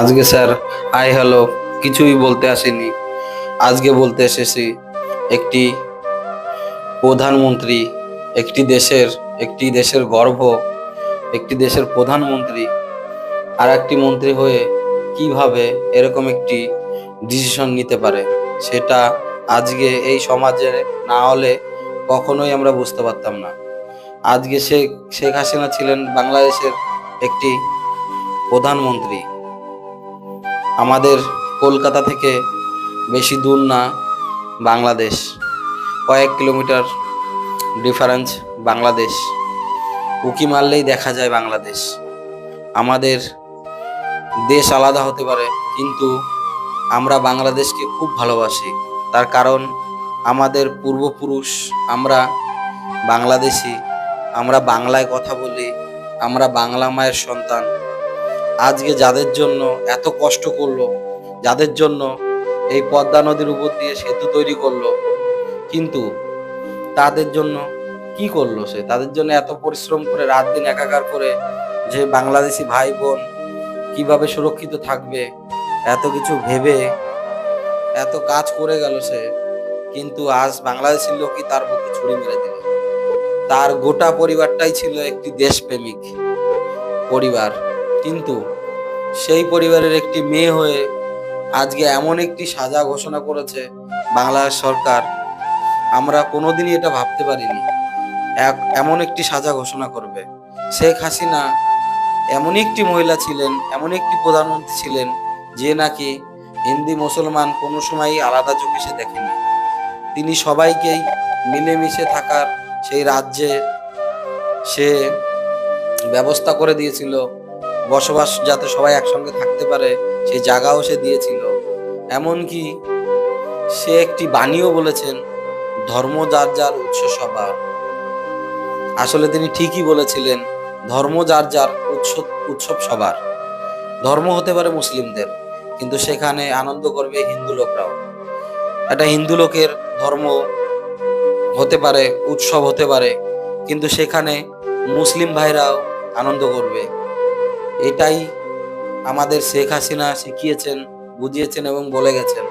আজকে sir, I hello, কিছুই বলতে আসিনি। আজকে বলতে এসেছি, একটি প্রধানমন্ত্রী, একটি দেশের একটি দেশের গর্ব, একটি দেশের প্রধানমন্ত্রী, আর একটি মন্ত্রী হয়ে কীভাবে এরকম একটি ডিসিশন নিতে পারে, সেটা আজকে এই সমাজে না হলে কখনোই আমরা বুঝতে পারতাম না। আজকে শেখ শেখ হাসিনা ছিলেন বাংলাদেশের একটি প্রধানমন্ত্রী। আমাদের কলকাতা থেকে বেশি দূর না বাংলাদেশ। কয়েক কিলোমিটার ডিফারেন্স বাংলাদেশ। উকি মারলেই দেখা যায় বাংলাদেশ। আমাদের দেশ আলাদা হতে পারে, কিন্তু আমরা বাংলাদেশকে খুব ভালোবাসি। তার কারণ আমাদের পূর্বপুরুষ, আমরা বাংলাদেশি, আমরা বাংলায় কথা বলি, আমরা বাংলা মায়ের সন্তান। আজকে যাদের জন্য এত কষ্ট করল, যাদের জন্য এই পদ্মা নদীর উপর দিয়ে সেতু তৈরি করল, কিন্তু তাদের জন্য কি করল সে? তাদের জন্য এত পরিশ্রম করে, রাত দিন একাকার করে যে বাংলাদেশি ভাই বোন কীভাবে সুরক্ষিত থাকবে, এত কিছু ভেবে এত কাজ করে গেল সে, কিন্তু আজ বাংলাদেশের লোকই তার বুকে ছুরি মেরে দিল। তার গোটা পরিবারটাই ছিল একটি দেশপ্রেমিক পরিবার। কিন্তু সেই পরিবারের একটি মেয়ে হয়ে আজকে এমন একটি সাজা ঘোষণা করেছে বাংলাদেশ সরকার। আমরা কোনোদিনই এটা ভাবতে পারিনি। এক, এমন একটি সাজা ঘোষণা করবে। শেখ হাসিনা এমন একটি মহিলা ছিলেন, এমন একটি প্রধানমন্ত্রী ছিলেন, যে নাকি হিন্দি মুসলমান কোনো সময়ই আলাদা চোখে সে দেখেনি। তিনি সবাইকেই মিলেমিশে থাকার সেই রাজ্যে সে ব্যবস্থা করে দিয়েছিল। বসবাস যাতে সবাই একসঙ্গে থাকতে পারে, সেই জায়গাও সে দিয়েছিল। এমনকি সে একটি বাণীও বলেছেন, ধর্ম যার যার উৎস সবার। আসলে তিনি ঠিকই বলেছিলেন, ধর্ম যার যার উৎসব উৎসব সবার। ধর্ম হতে পারে মুসলিমদের, কিন্তু সেখানে আনন্দ করবে হিন্দু লোকরাও। একটা হিন্দু লোকের ধর্ম হতে পারে, উৎসব হতে পারে, কিন্তু সেখানে মুসলিম ভাইরাও আনন্দ করবে। এটাই আমাদের শেখ হাসিনা শিখিয়েছেন বুঝিয়েছেন এবং বলে গেছেন।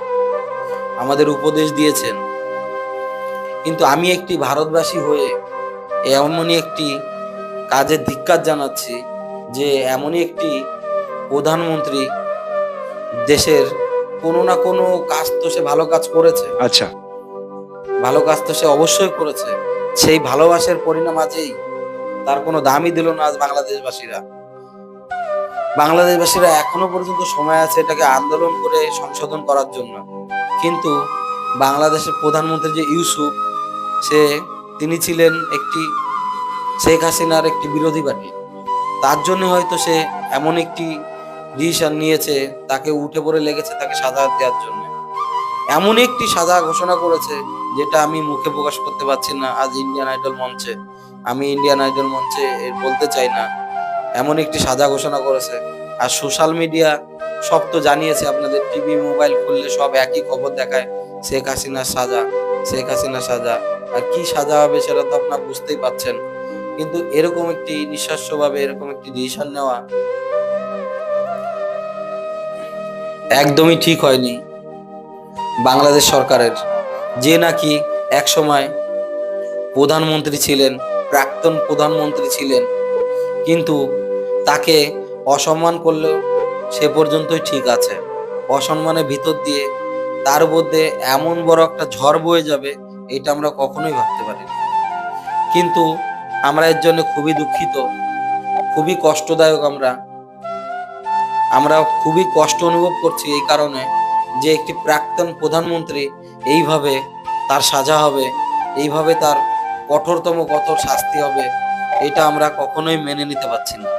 আমাদের উপদেশ দিয়েছেন। কিন্তু আমি একটি ভারতবাসী হয়ে এমনই একটি কাজের ধিক্কার জানাচ্ছি যে এমনই একটি প্রধানমন্ত্রী দেশের কোনো না কোনো কাজ তো সে ভালো কাজ করেছে। আচ্ছা। ভালো কাজ তো সে অবশ্যই করেছে। সেই ভালোবাসার পরিণাম আজই তার কোনো দামই দিল না আজ বাংলাদেশবাসীরা। বাংলাদেশবাসীরা এখনও পর্যন্ত সময় আছে এটাকে আন্দোলন করে সংশোধন করার জন্য। কিন্তু বাংলাদেশের প্রধানমন্ত্রী যে ইউসুফ, সে, তিনি ছিলেন একটি শেখ হাসিনার একটি বিরোধী পার্টি। তার জন্য হয়তো সে এমন একটি ডিসিশন নিয়েছে, তাকে উঠে পড়ে লেগেছে তাকে সাজা দেওয়ার জন্য। এমন একটি সাজা ঘোষণা করেছে, যেটা আমি মুখে প্রকাশ করতে পারছি না, আজ ইন্ডিয়ান আইডল মঞ্চে। আমি ইন্ডিয়ান আইডল মঞ্চে বলতে চাই না। এমন একটি সাজা ঘোষণা করেছে। আর সোশ্যাল মিডিয়া সব তো জানিয়েছে আপনাদের টিভি মোবাইল খুললে সব একই খবর দেখায়, শেখ হাসিনার সাজা, শেখ হাসিনার সাজা। আর কি সাজা হবে সেটা তো আপনার বুঝতেই পাচ্ছেন। কিন্তু এরকম একটি নিঃস্বাস্যভাবে এরকম একটি ডিসিশন নেওয়া একদমই ঠিক হয়নি বাংলাদেশ সরকারের। যে নাকি এক সময় প্রধানমন্ত্রী ছিলেন, প্রাক্তন প্রধানমন্ত্রী ছিলেন, কিন্তু তাকে অসম্মান করলেও সে পর্যন্তই ঠিক আছে। অসম্মানের ভিতর দিয়ে তার মধ্যে এমন বড় একটা ঝড় বয়ে যাবে, এটা আমরা কখনোই ভাবতে পারি কিন্তু আমরা এর জন্য খুবই দুঃখিত, খুবই কষ্টদায়ক আমরা। আমরা খুবই কষ্ট অনুভব করছি এই কারণে যে একটি প্রাক্তন প্রধানমন্ত্রী এইভাবে তার সাজা হবে, এইভাবে তার কঠোরতম কঠোর শাস্তি হবে, এটা আমরা কখনোই মেনে নিতে পারছি না।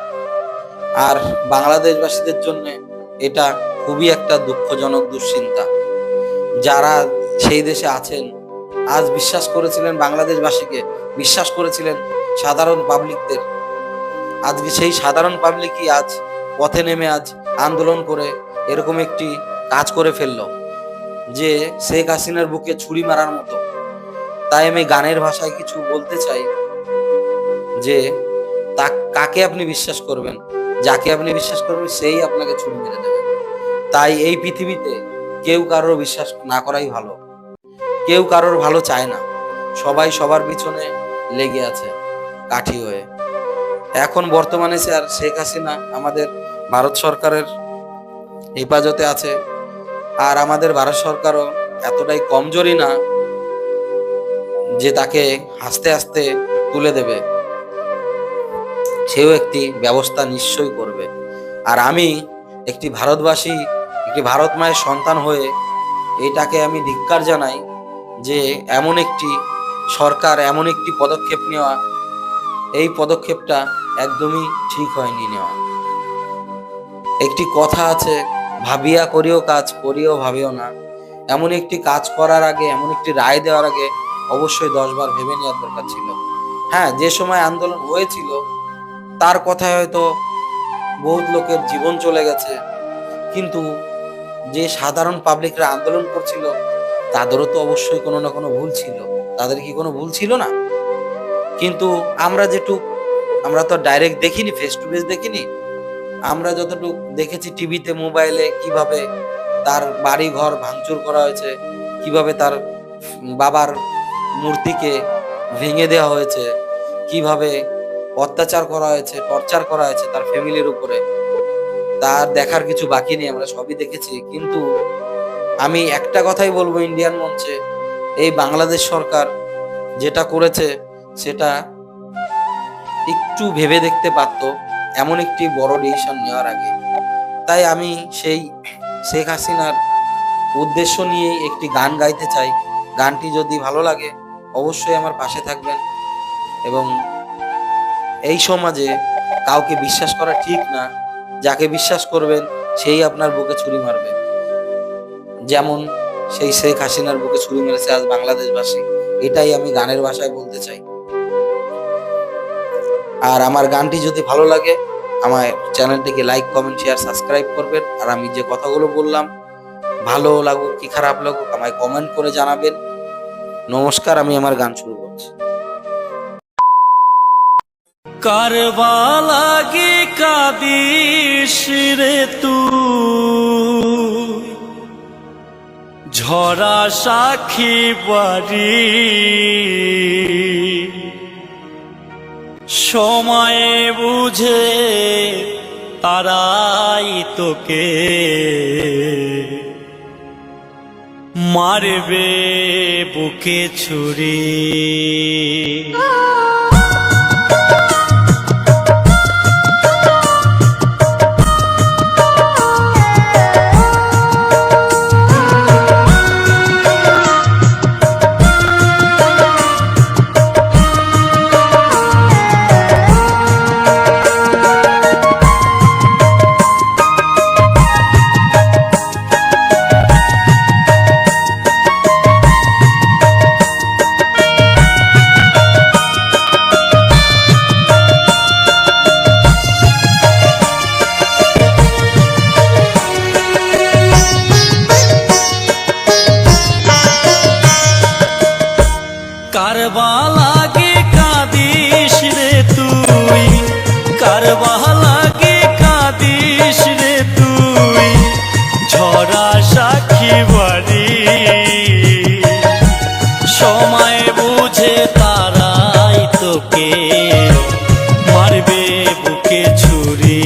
আর বাংলাদেশবাসীদের জন্য এটা খুবই একটা দুঃখজনক দুশ্চিন্তা। যারা সেই দেশে আছেন, আজ বিশ্বাস করেছিলেন বাংলাদেশবাসীকে, বিশ্বাস করেছিলেন সাধারণ পাবলিকদের আজকে সেই সাধারণ পাবলিকই আজ পথে নেমে আজ আন্দোলন করে এরকম একটি কাজ করে ফেলল, যে শেখ হাসিনার বুকে ছুরি মারার মতো। তাই আমি গানের ভাষায় কিছু বলতে চাই, যে তা কাকে আপনি বিশ্বাস করবেন? যাকে আপনি বিশ্বাস করবেন, সেই আপনাকে ছুরি মেরে দেবে। তাই এই পৃথিবীতে কেউ কারোর বিশ্বাস না করাই ভালো। কেউ কারোর ভালো চায় না। সবাই সবার পিছনে লেগে আছে, কাঠি হয়ে। এখন বর্তমানে স্যার শেখ হাসিনা আমাদের ভারত সরকারের হেফাজতে আছে। আর আমাদের ভারত সরকারও এতটাই কমজোরি না যে তাকে হাসতে হাসতে তুলে দেবে। সেও একটি ব্যবস্থা নিশ্চয়ই করবে। আর আমি একটি ভারতবাসী, একটি ভারত মায়ের সন্তান হয়ে এটাকে আমি ধিক্কার জানাই যে এমন একটি সরকার, এমন একটি পদক্ষেপ নেওয়া, এই পদক্ষেপটা একদমই ঠিক হয়নি নেওয়া। একটি কথা আছে, ভাবিয়া করিও কাজ, করিও ভাবিও না। এমন একটি কাজ করার আগে, এমন একটি রায় দেওয়ার আগে অবশ্যই দশবার ভেবে নেওয়ার দরকার ছিল। হ্যাঁ যে সময় আন্দোলন হয়েছিল তার কথায় হয়তো বহুত লোকের জীবন চলে গেছে। কিন্তু যে সাধারণ পাবলিকরা আন্দোলন করছিল, তাদেরও তো অবশ্যই কোনো না কোনো ভুল ছিল। তাদের কি কোনো ভুল ছিল না? কিন্তু আমরা যেটুক, আমরা তো ডাইরেক্ট দেখিনি ফেস টু ফেস দেখিনি। আমরা যতটুকু দেখেছি টিভিতে মোবাইলে কীভাবে তার বাড়ি ঘর ভাঙচুর করা হয়েছে, কীভাবে তার বাবার মূর্তিকে ভেঙে দেওয়া হয়েছে, কীভাবে অত্যাচার করা হয়েছে, টর্চার করা হয়েছে তার ফ্যামিলির উপরে। তার দেখার কিছু বাকি নেই, আমরা সবই দেখেছি। কিন্তু আমি একটা কথাই বলব ইন্ডিয়ান মঞ্চে, এই বাংলাদেশ সরকার যেটা করেছে সেটা একটু ভেবে দেখতে পারতো, এমন একটি বড় ডিসিশন নেওয়ার আগে। তাই আমি সেই শেখ হাসিনার উদ্দেশ্য নিয়েই একটি গান গাইতে চাই। গানটি যদি ভালো লাগে, অবশ্যই আমার পাশে থাকবেন এবং এই সমাজে কাউকে বিশ্বাস করা ঠিক না, যাকে বিশ্বাস করবেন সেই আপনার বুকে ছুরি মারবে। যেমন সেই শেখ হাসিনার বুকে ছুরি মেরেছে আজ বাংলাদেশবাসী, এটাই আমি গানের ভাষায় বলতে চাই। আর আমার গানটি যদি ভালো লাগে, আমার চ্যানেলটিকে লাইক, কমেন্ট, শেয়ার, সাবস্ক্রাইব করবেন। আর আমি যে কথাগুলো বললাম, ভালো লাগুক কি খারাপ লাগুক, আমায় কমেন্ট করে জানাবেন। নমস্কার, আমি আমার গান শুরু করছি। কারবা লাগে কাদিস রে তুই ঝরা সাক্ষী বাড়ি। সময়ে বুঝে তারাই তোকে। মারবে বুকে ছুরি। কারবা লাগে কাদিস রে তুই কাদিস রে তুই, ঝরা সাক্ষী বাড়ি। সময় বুঝে তারাই তোকে মারবে বুকে ছুরি।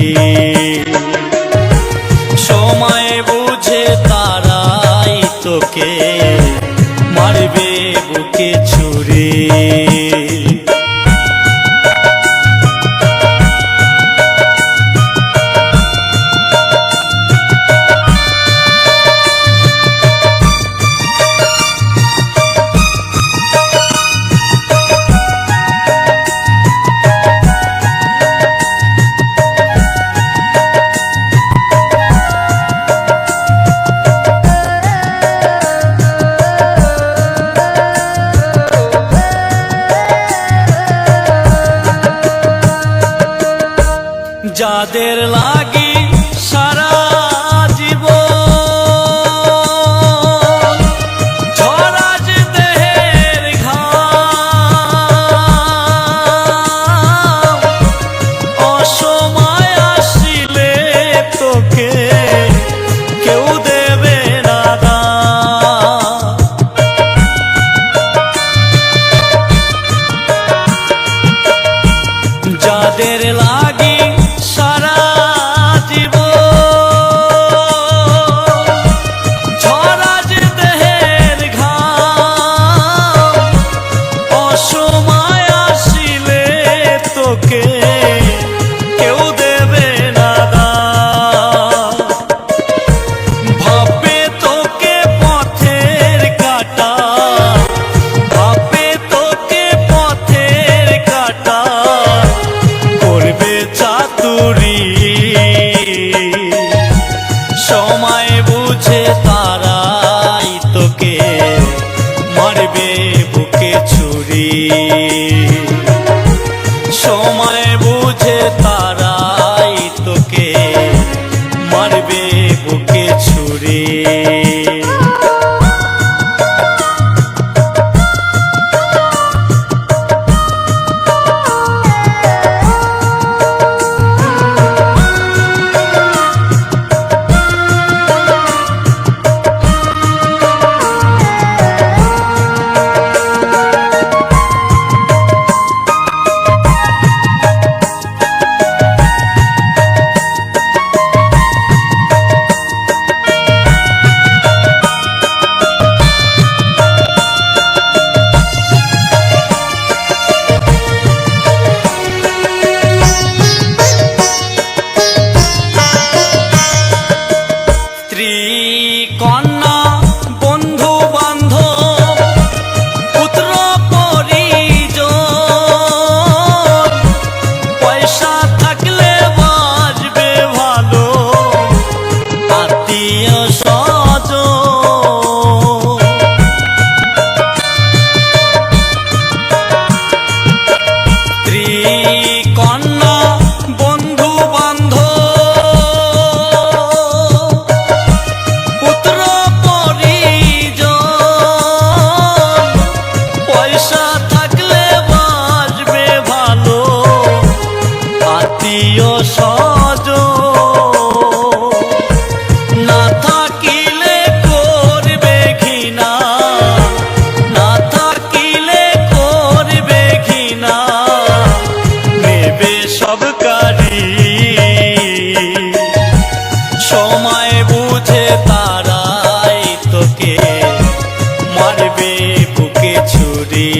সময় বুঝে তারাই তোকে মারবে বুকে ছুরি যাদের লাগি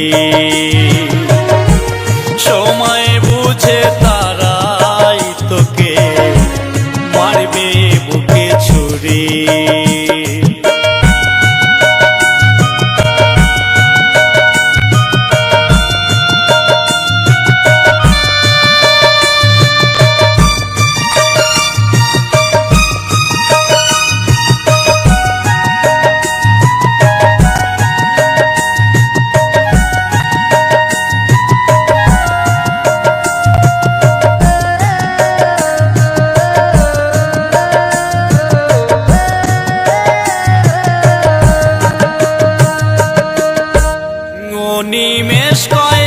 你。নিমেষ কয়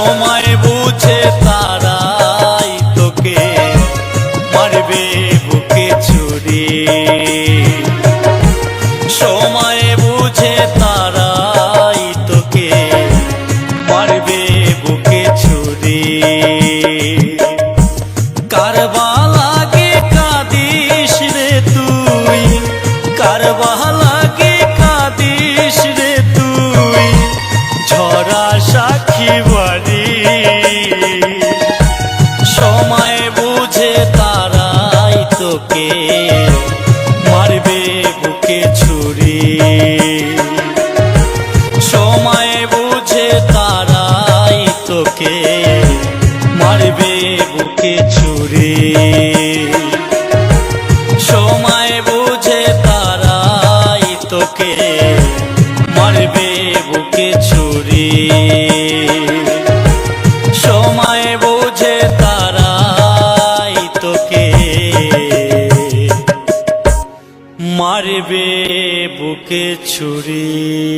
সময় বুঝে তারাই তোকে মারবে বুকে ছুরি। তোকে মারবে বুকে ছুরি। সময় বুঝে তারাই তোকে মারবে বুকে ছুরি। মারবে বুকে ছুরি